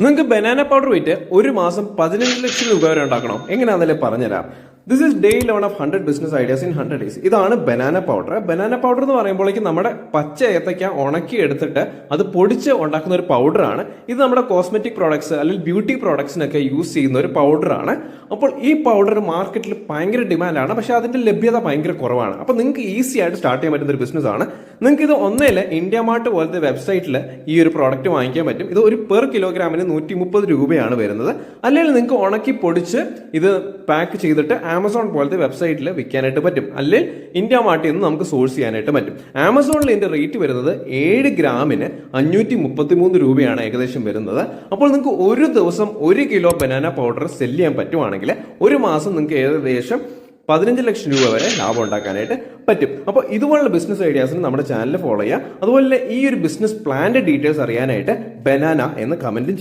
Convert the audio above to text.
നിങ്ങൾക്ക് banana powder വിറ്റ് ഒരു മാസം പതിനഞ്ച് ലക്ഷം രൂപ വരെ ഉണ്ടാക്കണം. എങ്ങനെയാണെന്നല്ലേ പറഞ്ഞുതരാം. This is day eleven of hundred business ideas in hundred days ഇതാണ് ബനാന പൗഡർ ബനാന പൗഡർ എന്ന് പറയുമ്പോഴേക്കും നമ്മുടെ പച്ച ഏത്തയ്ക്ക ഉണക്കി എടുത്തിട്ട് അത് പൊടിച്ച് ഉണ്ടാക്കുന്ന ഒരു പൗഡറാണ് ഇത് നമ്മുടെ കോസ്മെറ്റിക് പ്രോഡക്ട്സ് അല്ലെങ്കിൽ ബ്യൂട്ടി പ്രോഡക്ട്സിനൊക്കെ യൂസ് ചെയ്യുന്ന ഒരു പൗഡറാണ് അപ്പോൾ ഈ പൗഡർ മാർക്കറ്റിൽ ഭയങ്കര ഡിമാൻഡാണ് പക്ഷേ അതിന്റെ ലഭ്യത ഭയങ്കര കുറവാണ്. അപ്പോൾ നിങ്ങൾക്ക് ഈസി ആയിട്ട് സ്റ്റാർട്ട് ചെയ്യാൻ പറ്റുന്ന ഒരു ബിസിനസ് ആണ്. നിങ്ങൾക്ക് ഇത് ഒന്നേ ഇന്ത്യ മാർട്ട് പോലത്തെ വെബ്സൈറ്റിൽ ഈ ഒരു പ്രോഡക്റ്റ് വാങ്ങിക്കാൻ പറ്റും. ഇത് ഒരു പെർ കിലോഗ്രാമിന് നൂറ്റി മുപ്പത് രൂപയാണ് വരുന്നത്. അല്ലെങ്കിൽ നിങ്ങൾക്ക് ഉണക്കി പൊടിച്ച് ഇത് പാക്ക് ചെയ്തിട്ട് ആമസോൺ പോലത്തെ വെബ്സൈറ്റിൽ വിൽക്കാനായിട്ട് പറ്റും. അല്ലെങ്കിൽ ഇന്ത്യ മാർട്ടിൽ നിന്ന് നമുക്ക് സോഴ്സ് ചെയ്യാനായിട്ട് പറ്റും. ആമസോണിൽ ഇതിന്റെ റേറ്റ് വരുന്നത് ഏഴ് ഗ്രാമിന് അഞ്ഞൂറ്റി മുപ്പത്തി മൂന്ന് രൂപയാണ് ഏകദേശം വരുന്നത്. അപ്പോൾ നിങ്ങൾക്ക് ഒരു ദിവസം ഒരു കിലോ ബനാന പൗഡർ സെൽ ചെയ്യാൻ പറ്റുവാണെങ്കിൽ ഒരു മാസം നിങ്ങൾക്ക് ഏകദേശം പതിനഞ്ച് ലക്ഷം രൂപ വരെ ലാഭം ഉണ്ടാക്കാനായിട്ട് പറ്റും. അപ്പോൾ ഇതുപോലുള്ള ബിസിനസ് ഐഡിയാസിന് നമ്മുടെ ചാനൽ ഫോളോ ചെയ്യുക. അതുപോലെ ഈ ഒരു ബിസിനസ് പ്ലാന്റെ ഡീറ്റെയിൽസ് അറിയാനായിട്ട് ബനാന എന്ന് കമന്റും